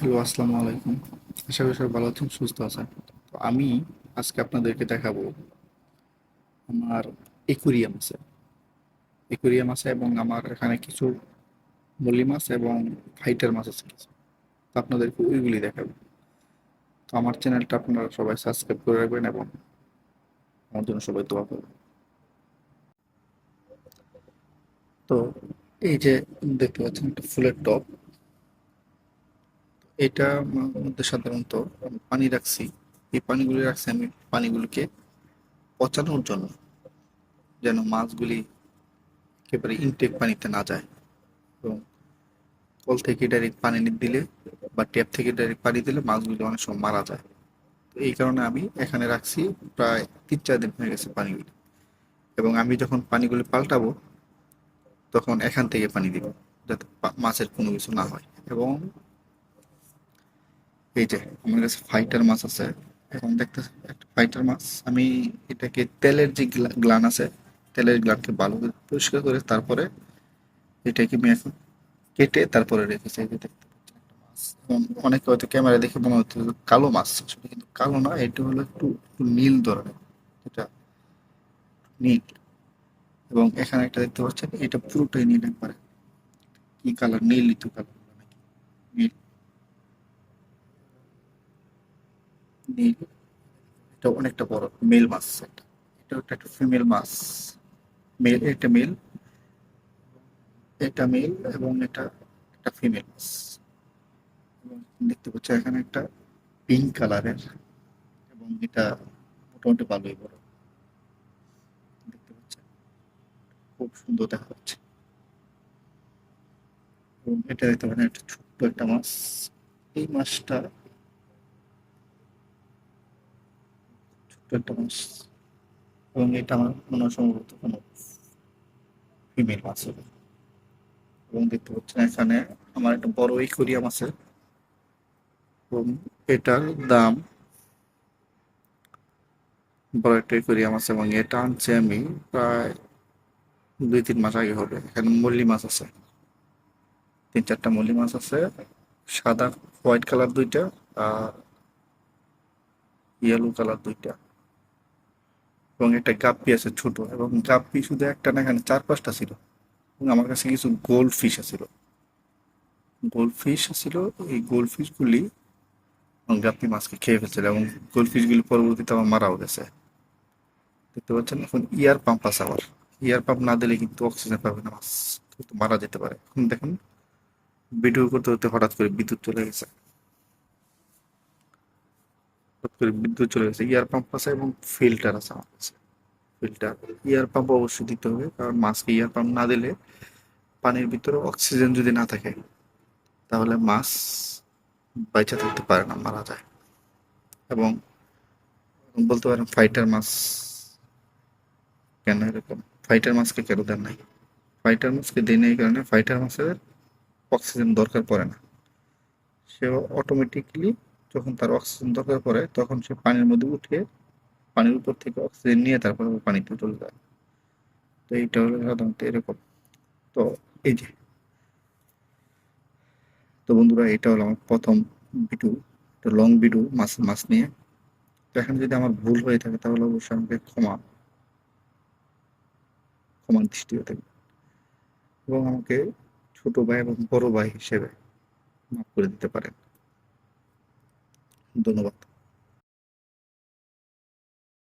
Hello, আসসালামু আলাইকুম। আশা করি সবাই ভালো আছেন, সুস্থ আছেন। তো আমি আজকে আপনাদেরকে দেখাবো আমার একুরিয়াম আছে। একুরিয়াম আছে এবং আমার এখানে কিছু মলি মাছ এবং ফাইটার মাছ আছে। কিছু তো আপনাদেরকে ওইগুলি দেখাবো। তো আমার চ্যানেলটা আপনারা সবাই সাবস্ক্রাইব করে রাখবেন এবং আমার জন্য সবাই দোয়া করবেন। তো এই যে দেখতে পাচ্ছেন, একটা ফুলের টব। এটা মধ্যে সাধারণত পানি রাখছি। এই পানিগুলি রাখছি আমি পানিগুলিকে পচানোর জন্য, যেন মাছগুলি একেবারে ইনটেক পানিতে না যায়। এবং কল থেকে ডাইরেক্ট পানি দিলে বা ট্যাপ থেকে ডাইরেক্ট পানি দিলে মাছগুলি অনেক সময় মারা যায়। তো এই কারণে আমি এখানে রাখছি প্রায় তিন চার দিন হয়ে গেছে পানিগুলি। এবং আমি যখন পানিগুলি পাল্টাবো, তখন এখান থেকে পানি দিব, যাতে মাছের কোনো কিছু না হয়। এবং এই যে আমার কাছে ফাইটার মাছ আছে। এখন দেখতেছি একটা ফাইটার মাছ আমি এটাকে তেলের যে গ্লা- গ্লান আছে, তেলের গ্লানকে ভালো করে পরিষ্কার করে তারপরে এটাকে আমি এখন কেটে তারপরে রেখেছি। এই যে দেখতে অনেকে হয়তো ক্যামেরা দেখে মনে হচ্ছে কালো মাছ আসলে, কিন্তু কালো না, এটা হলো একটু একটু নীল ধরনের, এটা নীল। এবং এখানে একটা দেখতে পাচ্ছেন, এটা পুরোটাই নীল একবারে। কি কালার নীল ঋতু কালার নাকি নীল। নীল এটা অনেকটা বড়, মেল মাছ। এটা একটা একটা ফিমেল মাছ। মেল, এটা মেল এটা মেল এবং এটা একটা ফিমেল মাছ। দেখতে পাচ্ছ এখানে একটা পিঙ্ক কালারের এবং এটা মোটামুটি ভালোই বড়। দেখতে পাচ্ছেন খুব সুন্দর দেখা যাচ্ছে। এবং এটা দেখতে পাচ্ছেন একটা ছোট্ট একটা মাছ। এই মাছটা মাছ এবং এটা আমার মনে হয় সম্ভবত কোনো ফিমেল মাছ হবে এবং দেখতে পাচ্ছেন এখানে আমার একটা বড় ইকোরিয়াম আছে। এবং এটার দাম বড় একটা ইকোরিয়াম আছে এবং এটা আনছি আমি প্রায় দুই তিন মাস আগে হবে। এখানে মল্লি মাছ আছে। তিন চারটা মল্লি মাছ আছে। সাদা হোয়াইট কালার দুইটা আর ইয়েলো কালার দুইটা। এবং একটা গাপ্পি আছে ছোট, এবং গাপ্পি শুধু একটা না, এখানে চার পাঁচটা ছিল। এবং আমার কাছে কিছু গোল্ড ফিশ আছিল। গোল্ড ফিশ ছিল এই গোল্ড ফিশগুলি গাপ্পি মাছকে খেয়ে ফেলছিল, এবং গোল্ড ফিশগুলি পরবর্তীতে আমার মারাও গেছে। দেখতে পাচ্ছেন, এখন ইয়ার পাম্প আছে আবার। ইয়ার পাম্প না দিলে কিন্তু অক্সিজেন পাবে না, মাছ মারা যেতে পারে। এখন দেখুন ভিডিও করতে করতে হঠাৎ করে বিদ্যুৎ চলে গেছে। করে বিদ্যুৎ চলে গেছে ইয়ার পাম্প আছে এবং ফিল্টার আছে আমার কাছে। ফিল্টার ইয়ার পাম্প অবশ্যই দিতে হবে, কারণ মাছকে ইয়ার পাম্প না দিলে পানির ভিতরে অক্সিজেন যদি না থাকে, তাহলে মাছ বাইচা থাকতে পারে না, মারা যায়। এবং বলতে পারেন ফাইটার মাছ কেন এরকম? ফাইটার মাছকে কেন দেন নাই? ফাইটার মাছকে দেয় না এই কারণে ফাইটার মাছের অক্সিজেন দরকার পড়ে না। সে অটোমেটিকলি যখন তার অক্সিজেন দরকার পড়ে, তখন সে পানির মধ্যে উঠে পানির উপর থেকে অক্সিজেন নিয়ে তারপরে পানিতে চলে যায়। তো এইটা হলো সাধারণত এরকম। তো এই যে, তো বন্ধুরা, এটা হলো আমার প্রথম ভিডিও একটা লং ভিডিও মাছ মাছ নিয়ে। তো এখানে যদি আমার ভুল হয়ে থাকে, তাহলে অবশ্যই আমাকে ক্ষমা, ক্ষমার দৃষ্টিতে থাকবে এবং আমাকে ছোট ভাই এবং বড় ভাই হিসেবে মাফ করে দিতে পারেন। ধন্যবাদ।